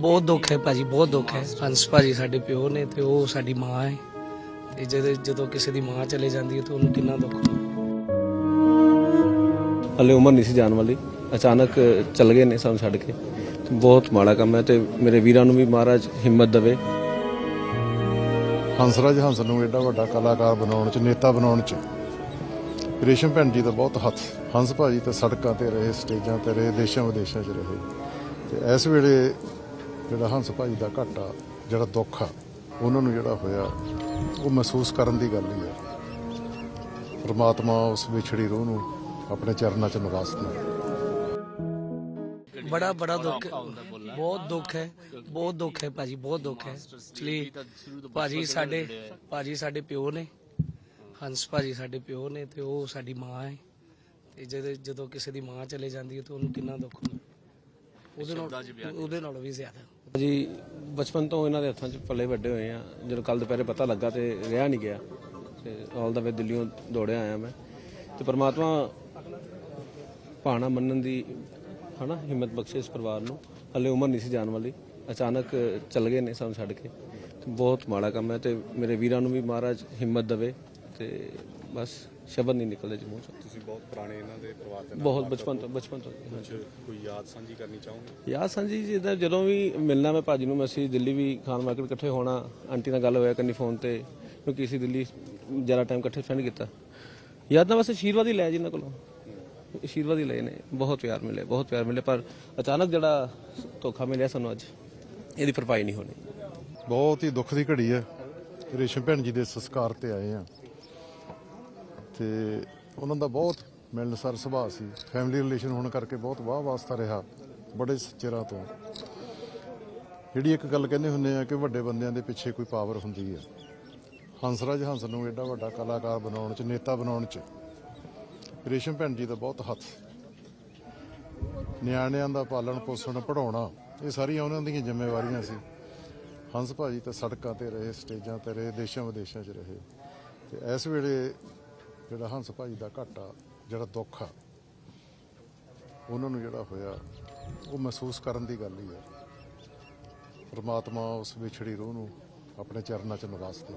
ਬਹੁਤ ਦੁੱਖ ਹੈ ਭਾਜੀ ਬਹੁਤ ਦੁੱਖ ਹੈ। ਹੰਸ ਭਾਜੀ ਸਾਡੇ ਪਿਓ ਨੇ ਤੇ ਉਹ ਸਾਡੀ ਮਾਂ ਹੈ। ਤੇ ਜਦੋਂ ਜਦੋਂ ਕਿਸੇ ਦੀ ਮਾਂ ਚਲੇ ਜਾਂਦੀ ਹੈ ਤਾਂ ਉਹਨੂੰ ਕਿੰਨਾ ਦੁੱਖ ਹੁੰਦਾ ਹਲੇ ਉਮਰ ਨਹੀਂ ਸੀ ਜਾਣ ਵਾਲੀ। ਅਚਾਨਕ ਚੱਲ ਗਏ ਨੇ ਸਾਨੂੰ ਛੱਡ ਕੇ। ਬਹੁਤ ਮਾੜਾ ਕੰਮ ਹੈ ਤੇ ਮੇਰੇ ਵੀਰਾਂ ਨੂੰ ਵੀ ਮਹਾਰਾਜ ਹਿੰਮਤ ਦੇਵੇ। ਹੰਸਰਾਜ ਹੰਸ ਨੂੰ ਐਡਾ ਵੱਡਾ ਕਲਾਕਾਰ ਬਣਾਉਣ ਚ ਨੇਤਾ ਬਣਾਉਣ ਚ। ਰੇਸ਼ਮ ਭੈਣ ਜੀ ਦਾ ਬਹੁਤ ਹੱਥ। ਹੰਸ ਭਾਜੀ ਤਾਂ ਸੜਕਾਂ ਤੇ ਰਹੇ ਸਟੇਜਾਂ ਤੇ ਰਹੇ ਦੇਸ਼ਾਂ ਵਿਦੇਸ਼ਾਂ 'ਚ ਰਹੇ। ਤੇ ਇਸ ਵੇਲੇ ਜਿਹੜਾ ਹੰਸ ਭਾਜੀ ਦਾ ਘਾਟਾ, ਜਿਹੜਾ ਦੁੱਖ ਆ, ਉਹਨਾਂ ਨੂੰ ਜਿਹੜਾ ਹੋਇਆ, ਉਹ ਮਹਿਸੂਸ ਕਰਨ ਦੀ ਗੱਲ ਹੀ ਹੈ ਪ੍ਰਮਾਤਮਾ ਉਸ ਵਿਛੜੀ ਰੂਹ ਨੂੰ ਆਪਣੇ ਚਰਨਾਂ 'ਚ ਨਿਵਾਸ ਬੜਾ ਬੜਾ ਦੁੱਖ ਬਹੁਤ ਦੁੱਖ ਹੈ। ਬਹੁਤ ਦੁੱਖ ਹੈ ਭਾਜੀ, ਬਹੁਤ ਦੁੱਖ ਹੈ। ਚਲੀ ਭਾਜੀ ਸਾਡੇ ਭਾਜੀ ਸਾਡੇ ਪਿਓ ਨੇ, ਹੰਸ ਭਾਜੀ ਸਾਡੇ ਪਿਓ ਨੇ ਤੇ ਉਹ ਸਾਡੀ ਮਾਂ ਹੈ। ਤੇ ਜਦੋਂ ਜਦੋਂ ਕਿਸੇ ਦੀ ਮਾਂ ਚਲੇ ਜਾਂਦੀ ਹੈ ਤਾਂ ਉਹਨੂੰ ਕਿੰਨਾ ਦੁੱਖ ਹੁੰਦਾ। ਉਹਦੇ ਨਾਲ ਉਹਦੇ ਨਾਲੋਂ ਵੀ ਜ਼ਿਆਦਾ। ਜੀ, ਬਚਪਨ ਤੋਂ ਇਹਨਾਂ ਦੇ ਹੱਥਾਂ 'ਚ ਪੱਲੇ ਵੱਡੇ ਹੋਏ ਆ। ਜਦੋਂ ਕੱਲ ਦੁਪਹਿਰੇ ਪਤਾ ਲੱਗਾ ਤੇ ਰਿਹਾ ਨਹੀਂ ਗਿਆ, ਤੇ ਆਲ ਦਾ ਵੇ ਦਿੱਲੀੋਂ ਦੌੜਿਆ ਆਇਆ ਮੈਂ। ਤੇ ਪਰਮਾਤਮਾ ਭਾਣਾ ਮੰਨਣ ਦੀ, ਹਨਾ, ਹਿੰਮਤ ਬਖਸ਼ੇ ਇਸ ਪਰਿਵਾਰ ਨੂੰ। ਹਲੇ ਉਮਰ ਨਹੀਂ ਸੀ ਜਾਣ ਵਾਲੀ। ਅਚਾਨਕ ਚੱਲ ਗਏ ਨੇ ਸਾਨੂੰ ਛੱਡ ਕੇ। ਤੇ ਬਹੁਤ ਮਾੜਾ ਕੰਮ ਹੈ ਤੇ ਮੇਰੇ ਵੀਰਾਂ ਨੂੰ ਵੀ ਮਹਾਰਾਜ ਹਿੰਮਤ ਦੇਵੇ ਤੇ ਬਸ ਸ਼ਬਦ ਨਹੀਂ ਨਿਕਲਦੇ ਜੀ ਮੂੰਹ ਚੋਂ। ਤੁਸੀਂ ਬਹੁਤ ਪੁਰਾਣੇ ਇਹਨਾਂ ਦੇ ਪਰਿਵਾਰ ਦੇ ਨਾਲ ਬਹੁਤ ਬਚਪਨ ਤੋਂ ਬਚਪਨ ਤੋਂ। ਹਾਂਜੀ। ਕੁਝ ਕੋਈ ਯਾਦ ਸਾਂਝੀ ਕਰਨੀ ਚਾਹੋਗੇ? ਯਾਰ ਸੰਜੀ ਜੀ ਦਾ ਜਦੋਂ ਵੀ ਮਿਲਣਾ ਮੈਂ ਭਾਜੀ ਨੂੰ ਮੈਂ ਅਸੀਂ ਦਿੱਲੀ ਵੀ ਖਾਨ ਮਾਰਕੀਟ ਇਕੱਠੇ ਹੋਣਾ ਆਂਟੀ ਨਾਲ ਗੱਲ ਹੋਇਆ ਕਰਨੀ ਫੋਨ ਤੇ ਕਿਉਂਕਿ ਅਸੀਂ ਦਿੱਲੀ ਜ਼ਿਆਦਾ ਟਾਈਮ ਇਕੱਠੇ ਸਪੈਂਡ ਕੀਤਾ। ਯਾਦਾਂ ਬਸ ਆਸ਼ੀਰਵਾਦ ਹੀ ਲਿਆ ਜੀ ਇਹਨਾਂ ਕੋਲੋਂ। ਆਸ਼ੀਰਵਾਦ ਹੀ ਲਏ ਨੇ ਬਹੁਤ ਪਿਆਰ ਮਿਲੇ ਬਹੁਤ ਪਿਆਰ ਮਿਲੇ ਪਰ ਅਚਾਨਕ ਜਿਹੜਾ ਧੋਖਾ ਮਿਲਿਆ ਸਾਨੂੰ ਅੱਜ ਇਹਦੀ ਭਰਪਾਈ ਨਹੀਂ ਹੋਣੀ। ਬਹੁਤ ਹੀ ਦੁੱਖ ਦੀ ਘੜੀ ਹੈ। ਰੇਸ਼ਮ ਭੈਣ ਜੀ ਦੇ ਸੰਸਕਾਰ ਤੇ ਆਏ ਆ ਤੇ ਉਹਨਾਂ ਦਾ ਬਹੁਤ ਮਿਲਣਸਾਰ ਸੁਭਾਅ ਸੀ। ਫੈਮਿਲੀ ਰਿਲੇਸ਼ਨ ਹੋਣ ਕਰਕੇ ਬਹੁਤ ਵਾਹ ਵਾਸਤਾ ਰਿਹਾ, ਬੜੇ ਚਿਰਾਂ ਤੋਂ। ਜਿਹੜੀ ਇੱਕ ਗੱਲ ਕਹਿੰਦੇ ਹੁੰਦੇ ਆ ਕਿ ਵੱਡੇ ਬੰਦਿਆਂ ਦੇ ਪਿੱਛੇ ਕੋਈ ਪਾਵਰ ਹੁੰਦੀ ਹੈ ਹੰਸਰਾਜ ਹੰਸ ਨੂੰ ਐਡਾ ਵੱਡਾ ਕਲਾਕਾਰ ਬਣਾਉਣ ਚ, ਨੇਤਾ ਬਣਾਉਣ ਚ, ਰੇਸ਼ਮ ਭੈਣ ਜੀ ਦਾ ਬਹੁਤ ਹੱਥ। ਨਿਆਣਿਆਂ ਦਾ ਪਾਲਣ ਪੋਸ਼ਣ ਪੜਾਉਣਾ ਇਹ ਸਾਰੀਆਂ ਉਹਨਾਂ ਦੀਆਂ ਜ਼ਿੰਮੇਵਾਰੀਆਂ ਸੀ। ਹੰਸ ਭਾਜੀ ਤਾਂ ਸੜਕਾਂ ਤੇ ਰਹੇ, ਸਟੇਜਾਂ ਤੇ ਰਹੇ ਦੇਸ਼ਾਂ ਵਿਦੇਸ਼ਾਂ 'ਚ ਰਹੇ। ਤੇ ਇਸ ਵੇਲੇ ਜਿਹੜਾ ਹੰਸ ਭਾਈ ਦਾ ਘਾਟਾ, ਜਿਹੜਾ ਦੁੱਖ ਆ, ਉਹਨਾਂ ਨੂੰ ਜਿਹੜਾ ਹੋਇਆ, ਉਹ ਮਹਿਸੂਸ ਕਰਨ ਦੀ ਗੱਲ ਹੀ ਹੈ ਪਰਮਾਤਮਾ ਉਸ ਵਿਛੜੀ ਰੂਹ ਨੂੰ ਆਪਣੇ ਚਰਨਾਂ 'ਚ ਨਿਵਾਸਦੇ